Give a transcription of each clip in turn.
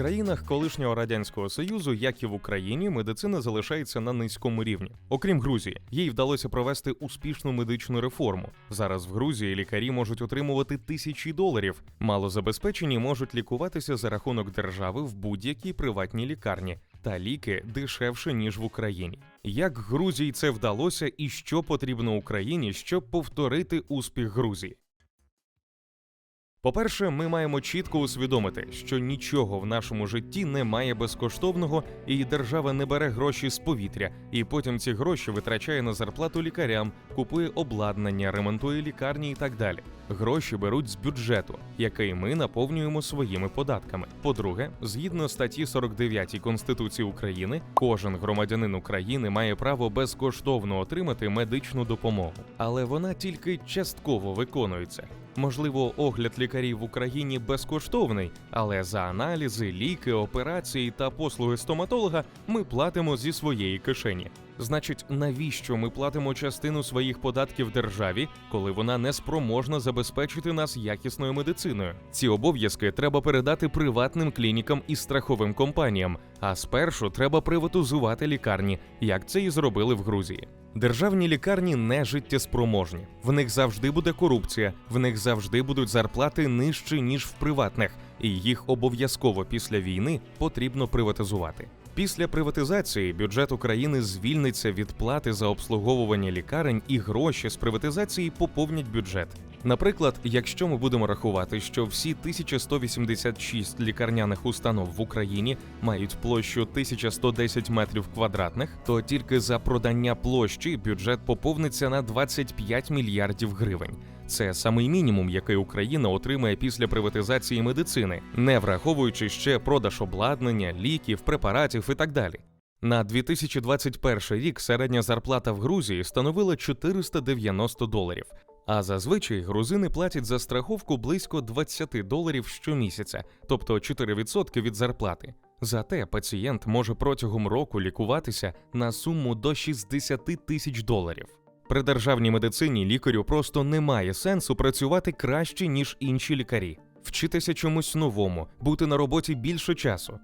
країнах колишнього радянського союзу, як і в Україні, медицина залишається на низькому рівні. Окрім Грузії, їй вдалося провести успішну медичну реформу. Зараз в Грузії лікарі можуть отримувати тисячі доларів. Малозабезпечені можуть лікуватися за рахунок держави в будь-якій приватній лікарні. Та ліки дешевше ніж в Україні. Як Грузії це вдалося, і що потрібно Україні, щоб повторити успіх Грузії? По-перше, ми маємо чітко усвідомити, що нічого в нашому житті немає безкоштовного, і держава не бере гроші з повітря, і потім ці гроші витрачає на зарплату лікарям, купує обладнання, ремонтує лікарні і так далі. Гроші беруть з бюджету, який ми наповнюємо своїми податками. По-друге, згідно статті 49 Конституції України, кожен громадянин України має право безкоштовно отримати медичну допомогу, але вона тільки частково виконується. Можливо, огляд лікарів в Україні безкоштовний, але за аналізи, ліки, операції та послуги стоматолога ми платимо зі своєї кишені. Значить, навіщо ми платимо частину своїх податків державі, коли вона не спроможна забезпечити нас якісною медициною? Ці обов'язки треба передати приватним клінікам і страховим компаніям, а спершу треба приватизувати лікарні, як це і зробили в Грузії. Державні лікарні не життєспроможні. В них завжди буде корупція, в них завжди будуть зарплати нижчі ніж в приватних, і їх обов'язково після війни потрібно приватизувати. Після приватизації бюджет України звільниться від плати за обслуговування лікарень і гроші з приватизації поповнять бюджет. Наприклад, якщо ми будемо рахувати, що всі 1186 лікарняних установ в Україні мають площу 1110 метрів квадратних, то тільки за продання площі бюджет поповниться на 25 мільярдів гривень. Це самий мінімум, який Україна отримає після приватизації медицини, не враховуючи ще продаж обладнання, ліків, препаратів і так далі. На 2021 рік середня зарплата в Грузії становила 490 доларів. А зазвичай грузини платять за страховку близько 20 доларів щомісяця, тобто 4% від зарплати. Зате пацієнт може протягом року лікуватися на суму до 60 тисяч доларів. При державній медицині лікарю просто немає сенсу працювати краще, ніж інші лікарі, вчитися чомусь новому, бути на роботі більше часу.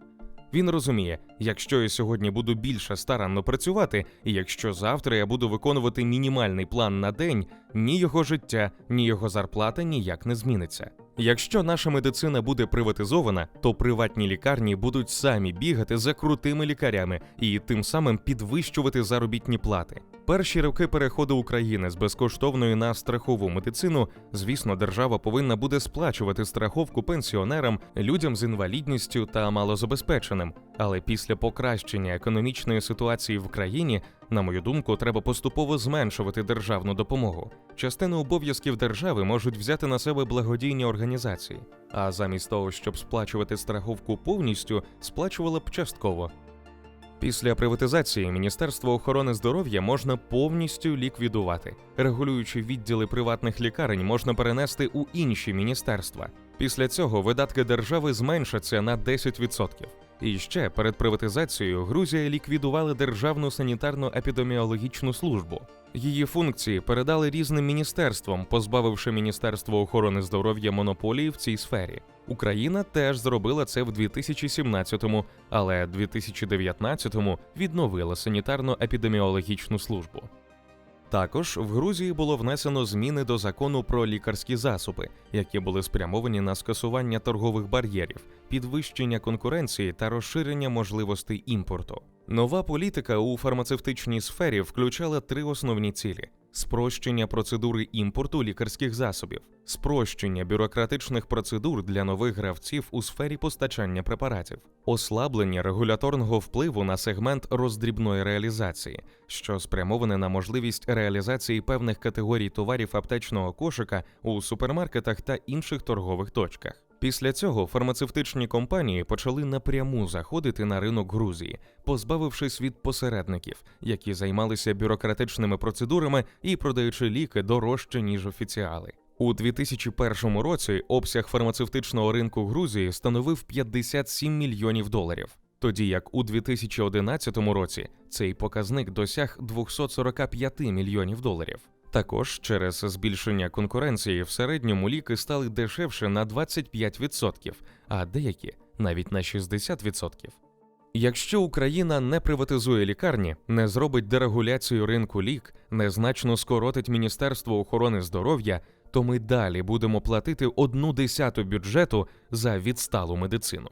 Він розуміє, якщо я сьогодні буду більше старанно працювати, і якщо завтра я буду виконувати мінімальний план на день, ні його життя, ні його зарплата ніяк не зміниться. Якщо наша медицина буде приватизована, то приватні лікарні будуть самі бігати за крутими лікарями і тим самим підвищувати заробітні плати. Перші роки переходу України з безкоштовної на страхову медицину, звісно, держава повинна буде сплачувати страховку пенсіонерам, людям з інвалідністю та малозабезпеченим. Але після покращення економічної ситуації в країні, на мою думку, треба поступово зменшувати державну допомогу. Частину обов'язків держави можуть взяти на себе благодійні організації, а замість того, щоб сплачувати страховку повністю, сплачувала б частково. Після приватизації Міністерство охорони здоров'я можна повністю ліквідувати. Регулюючи відділи приватних лікарень можна перенести у інші міністерства. Після цього видатки держави зменшаться на 10%. І ще перед приватизацією Грузія ліквідувала Державну санітарно-епідеміологічну службу. Її функції передали різним міністерствам, позбавивши Міністерство охорони здоров'я монополії в цій сфері. Україна теж зробила це в 2017-му, але 2019-му відновила санітарно-епідеміологічну службу. Також в Грузії було внесено зміни до закону про лікарські засоби, які були спрямовані на скасування торгових бар'єрів, підвищення конкуренції та розширення можливостей імпорту. Нова політика у фармацевтичній сфері включала три основні цілі: спрощення процедури імпорту лікарських засобів, спрощення бюрократичних процедур для нових гравців у сфері постачання препаратів, ослаблення регуляторного впливу на сегмент роздрібної реалізації, що спрямоване на можливість реалізації певних категорій товарів аптечного кошика у супермаркетах та інших торгових точках. Після цього фармацевтичні компанії почали напряму заходити на ринок Грузії, позбавившись від посередників, які займалися бюрократичними процедурами і продаючи ліки дорожче ніж офіціали. У 2001 році обсяг фармацевтичного ринку Грузії становив 57 мільйонів доларів, тоді як у 2011 році цей показник досяг 245 мільйонів доларів. Також через збільшення конкуренції в середньому ліки стали дешевше на 25%, а деякі навіть на 60%. Якщо Україна не приватизує лікарні, не зробить дерегуляцію ринку лік, незначно скоротить Міністерство охорони здоров'я, то ми далі будемо платити одну десяту бюджету за відсталу медицину.